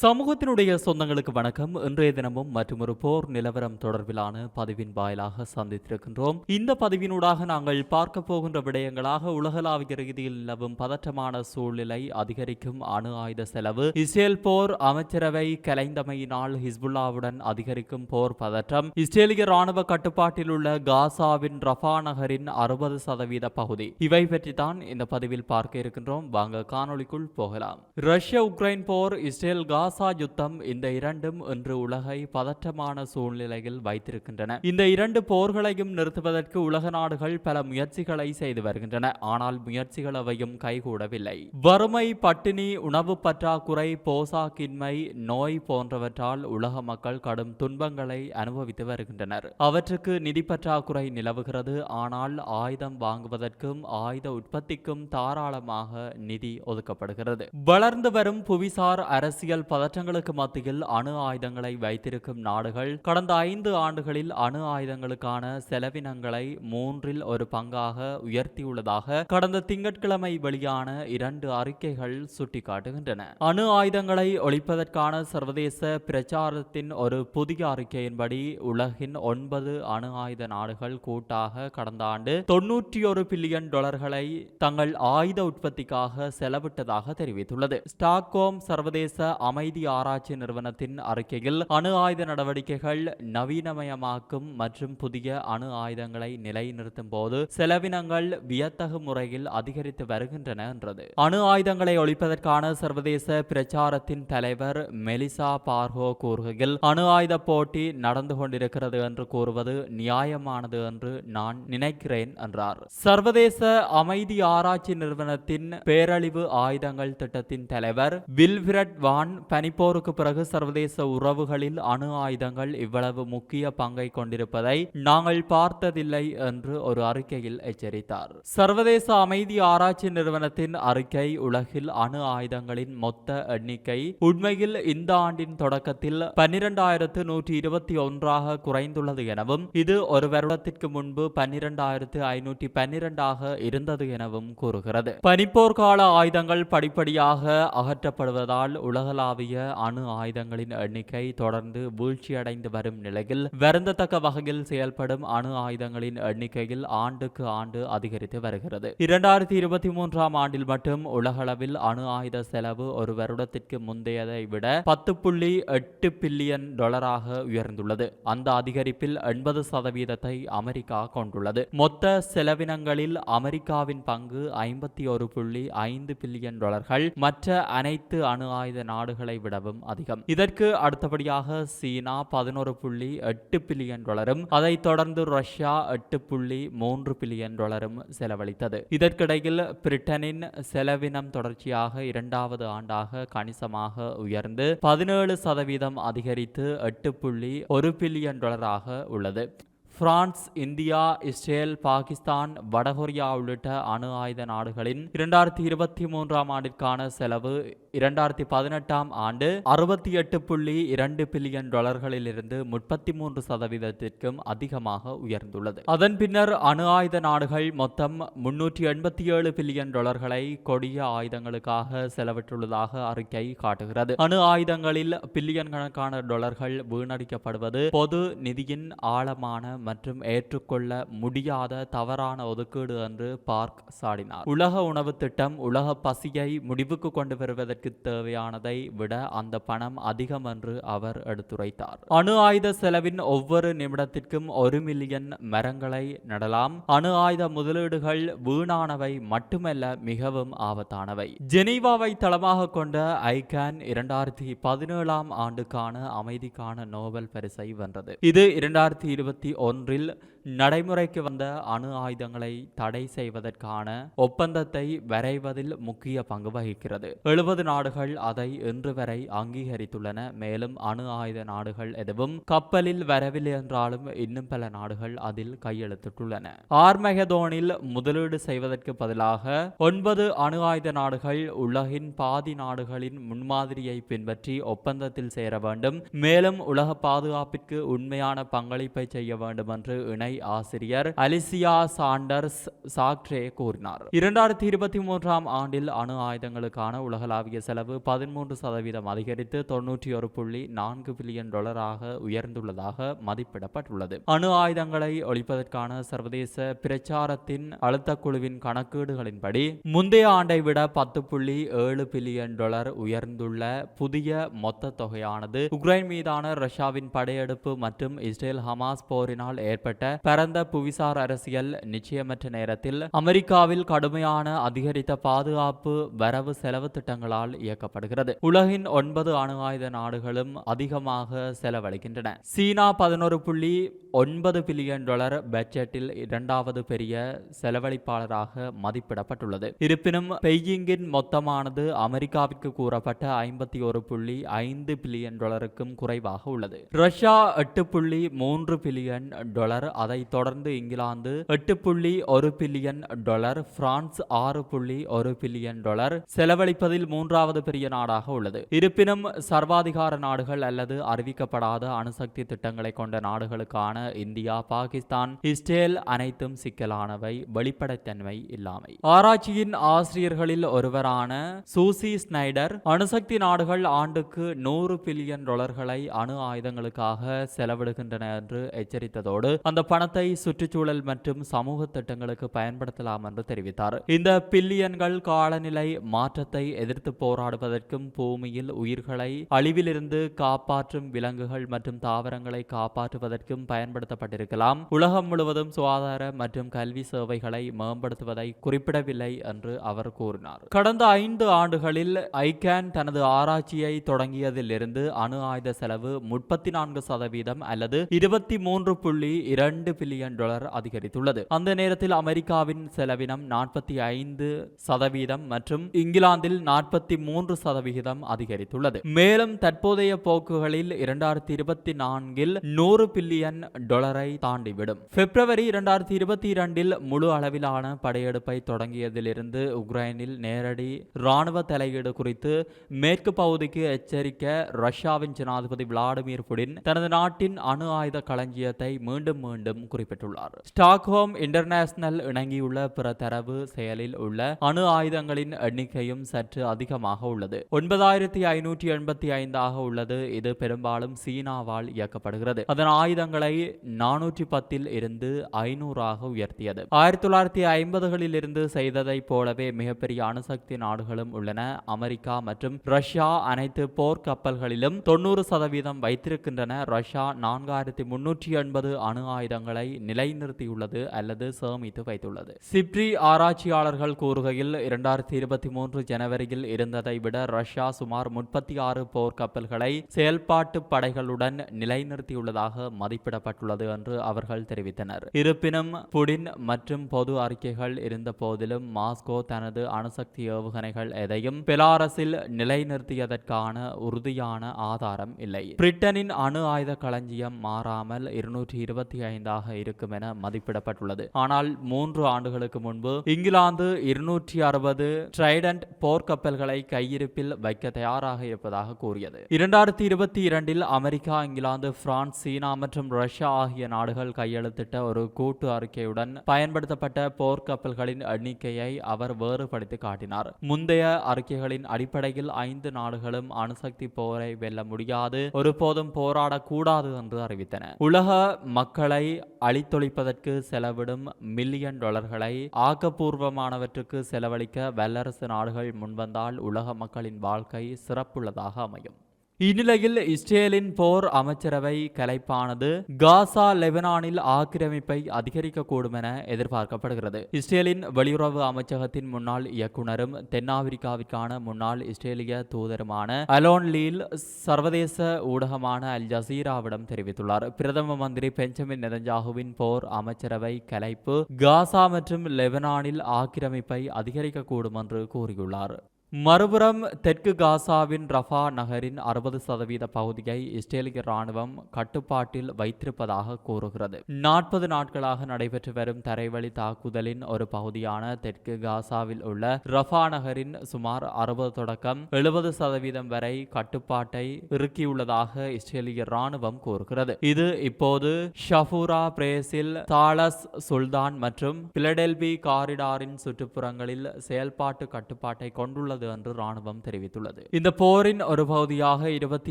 சமூகத்தினுடைய சொந்தங்களுக்கு வணக்கம். இன்றைய தினமும் மற்றொரு போர் நிலவரம் தொடர்பிலான பதிவின் வாயிலாக சந்தித்திருக்கின்றோம். இந்த பதிவினூடாக நாங்கள் பார்க்க போகின்ற விடயங்களாக உலகளாவிய ரீதியில் நிலவும் பதற்றமான சூழ்நிலை அதிகரிக்கும் அணு ஆயுத செலவு. இஸ்ரேல் போர் அமைச்சரவை கலைந்தமையினால் ஹிஸ்புல்லாவுடன் அதிகரிக்கும் போர் பதற்றம். இஸ்ரேலிய ராணுவ கட்டுப்பாட்டில் உள்ள காசாவின் ரஃபா நகரின் அறுபது சதவீத பகுதி. இவை பற்றி தான் இந்த பதிவில் பார்க்க இருக்கின்றோம். வாங்க காணொளிக்குள் போகலாம். ரஷ்ய உக்ரைன் போர் இஸ்ரேல் காசா யுத்தம் இந்த இரண்டும் இன்று உலகை பதற்றமான சூழ்நிலையில் வைத்திருக்கின்றன. இந்த இரண்டு போர்களையும் நிறுத்துவதற்கு உலக நாடுகள் பல முயற்சிகளை செய்து வருகின்றன. ஆனால் முயற்சிகள் அவையும் கைகூடவில்லை. வறுமை பட்டினி உணவு பற்றாக்குறை போசாக்கின்மை நோய் போன்றவற்றால் உலக மக்கள் கடும் துன்பங்களை அனுபவித்து வருகின்றனர். அவற்றுக்கு நிதி பற்றாக்குறை நிலவுகிறது. ஆனால் ஆயுதம் வாங்குவதற்கும் ஆயுத உற்பத்திக்கும் தாராளமாக நிதி ஒதுக்கப்படுகிறது. வளர்ந்து வரும் புவிசார் அரசியல் பதற்றங்களுக்கு மத்தியில் அணு ஆயுதங்களை வைத்திருக்கும் நாடுகள் கடந்த ஐந்து ஆண்டுகளில் அணு ஆயுதங்களுக்கான செலவினங்களை மூன்றில் ஒரு பங்காக உயர்த்தியுள்ளதாக கடந்த திங்கட்கிழமை வெளியான இரண்டு அறிக்கைகள் சுட்டிக்காட்டுகின்றன. அணு ஆயுதங்களை ஒழிப்பதற்கான சர்வதேச பிரச்சாரத்தின் ஒரு புதிய அறிக்கையின்படி உலகின் ஒன்பது அணு ஆயுத நாடுகள் கூட்டாக கடந்த ஆண்டு தொன்னூற்றி ஒரு பில்லியன் டாலர்களை தங்கள் ஆயுத உற்பத்திக்காக செலவிட்டதாக தெரிவித்துள்ளது. ஸ்டாக்ஹோம் சர்வதேச அமை அமைதி ஆராய்ச்சி நிறுவனத்தின் அறிக்கையில் அணு ஆயுத நடவடிக்கைகள் நவீனமயமாக்கும் மற்றும் புதிய அணு ஆயுதங்களை நிலைநிறுத்தும் போது செலவினங்கள் வியத்தகு முறையில் அதிகரித்து வருகின்றன என்றது. அணு ஆயுதங்களை ஒழிப்பதற்கான சர்வதேச பிரச்சாரத்தின் தலைவர் மெலிசா பார்ஹோ கூறுகையில் அணு ஆயுத போட்டி நடந்து கொண்டிருக்கிறது என்று கூறுவது நியாயமானது என்று நான் நினைக்கிறேன் என்றார். சர்வதேச அமைதி ஆராய்ச்சி நிறுவனத்தின் பேரழிவு ஆயுதங்கள் திட்டத்தின் தலைவர் வில்விரட் வான் பனிப்போருக்கு பிறகு சர்வதேச உறவுகளில் அணு ஆயுதங்கள் இவ்வளவு முக்கிய பங்கை கொண்டிருப்பதை நாங்கள் பார்த்ததில்லை என்று ஒரு அறிக்கையில் எச்சரித்தார். சர்வதேச அமைதி ஆராய்ச்சி நிறுவனத்தின் அறிக்கை உலகில் அணு ஆயுதங்களின் மொத்த எண்ணிக்கை உண்மையில் இந்த ஆண்டின் தொடக்கத்தில் பன்னிரண்டாயிரத்து நூற்றி இருபத்தி ஒன்றாக குறைந்துள்ளது எனவும் இது ஒரு வருடத்திற்கு முன்பு பன்னிரண்டாயிரத்து ஐநூற்றி பன்னிரண்டாக இருந்தது எனவும் கூறுகிறது. பனிப்போர் கால ஆயுதங்கள் படிப்படியாக அகற்றப்படுவதால் உலகளாவிய அணு ஆயுதங்களின் எண்ணிக்கை தொடர்ந்து வீழ்ச்சியடைந்து வரும் நிலையில் வருந்தத்தக்க வகையில் செயல்படும் அணு ஆயுதங்களின் எண்ணிக்கையில் ஆண்டுக்கு ஆண்டு அதிகரித்து வருகிறது. இரண்டாயிரத்தி இருபத்தி மூன்றாம் ஆண்டில் மட்டும் உலகளவில் அணு ஆயுத செலவு ஒரு வருடத்திற்கு முந்தையதை விட பத்து புள்ளி எட்டு பில்லியன் டாலராக உயர்ந்துள்ளது. அந்த அதிகரிப்பில் எண்பது சதவீதத்தை அமெரிக்கா கொண்டுள்ளது. மொத்த செலவினங்களில் அமெரிக்காவின் பங்கு ஐம்பத்தி ஒரு புள்ளி ஐந்து பில்லியன் டாலர்கள். மற்ற அனைத்து அணு ஆயுத நாடுகளை விடவும் அதிகம். இதற்கு அடுத்தபடியாக சீனா பதினோரு புள்ளி எட்டு பில்லியன் டாலரும் அதைத் தொடர்ந்து ரஷ்யா எட்டு புள்ளி மூன்று பில்லியன் டாலரும் செலவழித்தது. இதற்கிடையில் பிரிட்டனின் செலவினம் தொடர்ச்சியாக இரண்டாவது ஆண்டாக கணிசமாக உயர்ந்து பதினேழு சதவீதம் அதிகரித்து எட்டு புள்ளி ஒரு பில்லியன் டாலராக உள்ளது. பிரான்ஸ் இந்தியா இஸ்ரேல் பாகிஸ்தான் வடகொரியா உள்ளிட்ட அணு ஆயுத நாடுகளின் இரண்டாயிரத்தி இருபத்தி மூன்றாம் ஆண்டிற்கான செலவு இரண்டாயிரத்தி பதினெட்டாம் ஆண்டு அறுபத்தி எட்டு புள்ளி இரண்டு பில்லியன் டாலர்களிலிருந்து முப்பத்தி மூன்று சதவீதத்திற்கும் அதிகமாக உயர்ந்துள்ளது. அதன் பின்னர் அணு ஆயுத நாடுகள் மொத்தம் முன்னூற்றி எண்பத்தி ஏழு பில்லியன் டாலர்களை கொடிய ஆயுதங்களுக்காக செலவிட்டுள்ளதாக அறிக்கை காட்டுகிறது. அணு ஆயுதங்களில் பில்லியன் கணக்கான டாலர்கள் வீணடிக்கப்படுவது பொது நிதியின் ஆழமான மற்றும் ஏற்றுக்கொள்ள முடியாத தவறான ஒதுக்கீடு என்று பார்க் சாடினார். உலக உணவு திட்டம் உலக பசியை முடிவுக்கு கொண்டு வருவதற்கு தேவையானதை விட அந்த பணம் அதிகம் என்று அவர் எடுத்துரைத்தார். அணு ஆயுத செலவின் ஒவ்வொரு நிமிடத்திற்கும் ஒரு மில்லியன் மரங்களை நடலாம். அணு ஆயுத முதலீடுகள் வீணானவை மட்டுமல்ல மிகவும் ஆபத்தானவை. ஜெனீவாவை தளமாக கொண்ட ஐகான் இரண்டாயிரத்தி பதினேழாம் ஆண்டுக்கான அமைதிக்கான நோபல் பரிசை வென்றது. இது இரண்டாயிரத்தி இருபத்தி ஒன்று ஒன்றில் நடைமுறைக்கு வந்த அணு ஆயுதங்களை தடை செய்வதற்கான ஒப்பந்தத்தை வரைவதில் முக்கிய பங்கு வகிக்கிறது. எழுபது நாடுகள் அதை இன்று வரை அங்கீகரித்துள்ளன. மேலும் அணு ஆயுத நாடுகள் எதுவும் கப்பலில் வரவில்லை என்றாலும் இன்னும் பல நாடுகள் அதில் கையெழுத்திட்டுள்ளன. ஆர்மகதோனில் முதலீடு செய்வதற்கு பதிலாக ஒன்பது அணு ஆயுத நாடுகள் உலகின் பாதி நாடுகளின் முன்மாதிரியை பின்பற்றி ஒப்பந்தத்தில் சேர வேண்டும். மேலும் உலக பாதுகாப்பிற்கு உண்மையான பங்களிப்பை செய்ய வேண்டும் என்று இணை ஆசிரியர் அலிசியா சாண்டர்ஸ் சாக்ட்ரே கூறினார். இரண்டாயிரத்தி இருபத்தி மூன்றாம் ஆண்டில் அணு ஆயுதங்களுக்கான உலகளாவிய செலவு பதிமூன்று சதவீதம் அதிகரித்து தொன்னூற்றி ஒரு புள்ளி நான்கு பில்லியன் டாலராக உயர்ந்துள்ளதாக மதிப்பிடப்பட்டுள்ளது. அணு ஆயுதங்களை ஒழிப்பதற்கான சர்வதேச பிரச்சாரத்தின் அழுத்த குழுவின் கணக்கீடுகளின்படி முந்தைய ஆண்டை விட பத்து புள்ளி ஏழு பில்லியன் டாலர் உயர்ந்துள்ள புதிய மொத்த தொகையானது உக்ரைன் மீதான ரஷ்யாவின் படையெடுப்பு மற்றும் இஸ்ரேல் ஹமாஸ் போரினால் ஏற்பட்ட பரந்த புவிசார் அரசியல் நிச்சயமற்ற நேரத்தில் அமெரிக்காவில் கடுமையான அதிகரித்த பாதுகாப்பு வரவு செலவு திட்டங்களால் இயக்கப்படுகிறது. உலகின் ஒன்பது அணு ஆயுத நாடுகளும் அதிகமாக செலவழிக்கின்றன. சீனா பதினோரு புள்ளி ஒன்பது பில்லியன் டாலர் பட்ஜெட்டில் இரண்டாவது பெரிய செலவழிப்பாளராக மதிப்பிடப்பட்டுள்ளது. இருப்பினும் பெய்ஜிங்கின் மொத்தமானது அமெரிக்காவிற்கு கூறப்பட்ட ஐம்பத்தி ஒரு புள்ளி ஐந்து பில்லியன் டாலருக்கும் குறைவாக உள்ளது. ரஷ்யா எட்டு புள்ளி மூன்று பில்லியன் டாலர் அதை தொடர்ந்து இங்கிலாந்து எட்டு புள்ளி ஒரு பில்லியன் டாலர் பிரான்ஸ் ஆறு புள்ளி ஒரு பில்லியன் டாலர் செலவழிப்பதில் மூன்றாவது பெரிய நாடாக உள்ளது. இருப்பினும் சர்வாதிகார நாடுகள் அல்லது அறிவிக்கப்படாத அணுசக்தி திட்டங்களை கொண்ட நாடுகளுக்கான இந்தியா பாகிஸ்தான் இஸ்ரேல் அனைத்தும் சிக்கலானவை வெளிப்படைத்தன்மை இல்லாமை. ஆராய்ச்சியின் ஆசிரியர்களில் ஒருவரான சூசி ஸ்னைடர் அணுசக்தி நாடுகள் ஆண்டுக்கு நூறு பில்லியன் டாலர்களை அணு ஆயுதங்களுக்காக செலவிடுகின்றன என்று எச்சரித்ததோடு அந்த பணத்தை சுற்றுச்சூழல் மற்றும் சமூக திட்டங்களுக்கு பயன்படுத்தலாம் என்று தெரிவித்தார். இந்த பில்லியன்கள் காலநிலை மாற்றத்தை எதிர்த்து போராடுவதற்கும் பூமியில் உயிர்களை அழிவிலிருந்து காப்பாற்றும் விலங்குகள் மற்றும் தாவரங்களை காப்பாற்றுவதற்கும் பயன்படுத்தப்பட்டிருக்கலாம். உலகம் முழுவதும் சுகாதார மற்றும் கல்வி சேவைகளை மேம்படுத்துவதை குறிப்பிடவில்லை என்று அவர் கூறினார். கடந்த ஐந்து ஆண்டுகளில் ஐகேன் தனது ஆராய்ச்சியை தொடங்கியதிலிருந்து அணு ஆயுத செலவு முப்பத்தி நான்கு சதவீதம் அல்லது இருபத்தி மூன்று புள்ளி இரண்டு பில்லியன் டாலர் அதிகரித்துள்ளது. அந்த நேரத்தில் அமெரிக்காவின் செலவினம் நாற்பத்தி ஐந்து சதவீதம் மற்றும் இங்கிலாந்தில் நாற்பத்தி மூன்று சதவிகிதம் அதிகரித்துள்ளது. மேலும் தற்போதைய போக்குகளில் இரண்டாயிரத்தி இருபத்தி நான்கில் நூறு பில்லியன் டாலரை தாண்டிவிடும். பிப்ரவரி இரண்டாயிரத்தி இருபத்தி இரண்டில் முழு அளவிலான படையெடுப்பை தொடங்கியதிலிருந்து உக்ரைனில் நேரடி ராணுவ தலையீடு குறித்து மேற்கு பகுதிக்கு எச்சரிக்க ரஷ்யாவின் ஜனாதிபதி விளாடிமிர் புடின் தனது நாட்டின் அணு ஆயுத களஞ்சியத்தை மீண்டும் மீண்டும் குறிப்பிட்டுள்ளார். ஸ்டாக்ஹோம் இன்டர்நேஷனல் இணங்கியுள்ள பிற தரவு செயலில் உள்ள அணு ஆயுதங்களின் எண்ணிக்கையும் சற்று அதிகமாக உள்ளது. ஒன்பதாயிரத்தி ஐநூற்றி எண்பத்தி ஐந்தாக உள்ளது. இது பெரும்பாலும் சீனாவால் இயக்கப்படுகிறது. அதன் ஆயுதங்களை நானூற்றி பத்தில் இருந்து ஐநூறாக உயர்த்தியது. ஆயிரத்தி தொள்ளாயிரத்தி ஐம்பதுகளில் இருந்து செய்ததைப் போலவே மிகப்பெரிய அணுசக்தி நாடுகளும் உள்ளன. அமெரிக்கா மற்றும் ரஷ்யா அனைத்து போர் கப்பல்களிலும் தொண்ணூறு சதவீதம் வைத்திருக்கின்றன. ரஷ்யா நான்காயிரத்தி முன்னூற்றி எண்பது அணு ஆயுதங்கள் நிலைநிறுத்தியுள்ளது அல்லது சேமித்து வைத்துள்ளது. சிப்ரி ஆராய்ச்சியாளர்கள் கூறுகையில் இரண்டாயிரத்தி இருபத்தி மூன்று ஜனவரியில் இருந்ததை விட ரஷ்யா சுமார் முப்பத்தி ஆறு போர் கப்பல்களை செயல்பாட்டு படைகளுடன் நிலைநிறுத்தியுள்ளதாக மதிப்பிடப்பட்டுள்ளது என்று அவர்கள் தெரிவித்தனர். இருப்பினும் புடின் மற்றும் பொது அறிக்கைகள் இருந்த போதிலும் மாஸ்கோ தனது அணுசக்தி ஏவுகணைகள் எதையும் பெலாரஸில் நிலைநிறுத்தியதற்கான உறுதியான ஆதாரம் இல்லை. பிரிட்டனின் அணு ஆயுத களஞ்சியம் மாறாமல் இருநூற்றி இருபத்தி ஐந்தாக இருக்கும் என மதிப்பிடப்பட்டுள்ளது. ஆனால் மூன்று ஆண்டுகளுக்கு முன்பு இங்கிலாந்து இருநூற்றி அறுபது ட்ரைடன்ட் போர்க்கப்பல்களை கையிருப்பில் வைக்க தயாராக இருப்பதாக கூறியது. இரண்டாயிரத்தி இருபத்தி இரண்டில் அமெரிக்கா இங்கிலாந்து பிரான்ஸ் சீனா மற்றும் ரஷ்யா ஆகிய நாடுகள் கையெழுத்திட்ட ஒரு கூட்டு அறிக்கையுடன் பயன்படுத்தப்பட்ட போர்க்கப்பல்களின் எண்ணிக்கையை அவர் வேறுபடுத்தி காட்டினார். முந்தைய அறிக்கைகளின் அடிப்படையில் ஐந்து நாடுகளும் அணுசக்தி போரை வெல்ல முடியாது ஒருபோதும் போராடக்கூடாது என்று அறிவித்தன. உலக மக்களை அழித்தொழிப்பதற்கு செலவிடும் மில்லியன் டாலர்களை ஆக்கப்பூர்வமானவற்றுக்கு செலவழிக்க வல்லரசு நாடுகள் முன்வந்தால் உலக மக்களின் வாழ்க்கை சிறப்புள்ளதாக அமையும். இந்நிலையில் இஸ்ரேலின் போர் அமைச்சரவை கலைப்பானது காசா லெபனானில் ஆக்கிரமிப்பை அதிகரிக்கக்கூடும் என எதிர்பார்க்கப்படுகிறது. இஸ்ரேலின் வெளியுறவு அமைச்சகத்தின் முன்னாள் இயக்குனரும் தென்னாப்பிரிக்காவிற்கான முன்னாள் இஸ்ரேலிய தூதருமான அலோன் லீல் சர்வதேச ஊடகமான அல் ஜசீராவிடம் தெரிவித்துள்ளார். பிரதம மந்திரி பெஞ்சமின் நெதஞ்சாகுவின் போர் அமைச்சரவை கலைப்பு காசா மற்றும் லெபனானில் ஆக்கிரமிப்பை அதிகரிக்கக்கூடும் என்று கூறியுள்ளார். மறுபுறம் தெற்கு காசாவின் ரஃபா நகரின் அறுபது சதவீத பகுதியை இஸ்ரேலிய ராணுவம் கட்டுப்பாட்டில் வைத்திருப்பதாக கூறுகிறது. நாற்பது நாட்களாக நடைபெற்று வரும் தரைவழி தாக்குதலின் ஒரு பகுதியான தெற்கு காசாவில் உள்ள ரஃபா நகரின் சுமார் அறுபது தொடக்கம் எழுபது சதவீதம் வரை கட்டுப்பாட்டை இறுக்கியுள்ளதாக இஸ்ரேலிய ராணுவம் கூறுகிறது. இது இப்போது ஷஃபூரா பிரேசில் தாலஸ் சுல்தான் மற்றும் பிலடெல்பி காரிடாரின் சுற்றுப்புறங்களில் செயல்பாட்டு கட்டுப்பாட்டை கொண்டுள்ளது என்று ராணுவம் தெரிவித்துள்ளது. இந்த போரின் ஒரு பகுதியாக இருபத்தி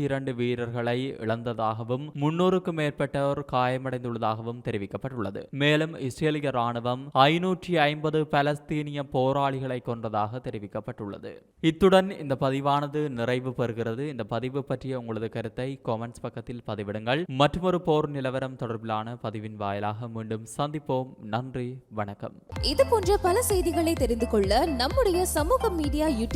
இரண்டு வீரர்களை இழந்ததாகவும் முன்னூறுக்கும் மேற்பட்டோர் காயமடைந்துள்ளதாகவும் தெரிவிக்கப்பட்டுள்ளது. மேலும் இஸ்ரேலிய ராணுவம் ஐநூற்றி ஐம்பது பலஸ்தீனிய போராளிகளை கொன்றதாக தெரிவிக்கப்பட்டுள்ளது. இத்துடன் இந்த பதிவானது நிறைவு பெறுகிறது. இந்த பதிவு பற்றிய உங்களது கருத்தை காமெண்ட்ஸ் பக்கத்தில் பதிவிடுங்கள். மற்றொரு போர் நிலவரம் தொடர்பிலான பதிவின் வாயிலாக மீண்டும் சந்திப்போம். நன்றி வணக்கம். இது போன்ற பல செய்திகளை தெரிந்து கொள்ள நம்முடைய சமூக மீடியா யூடியூப்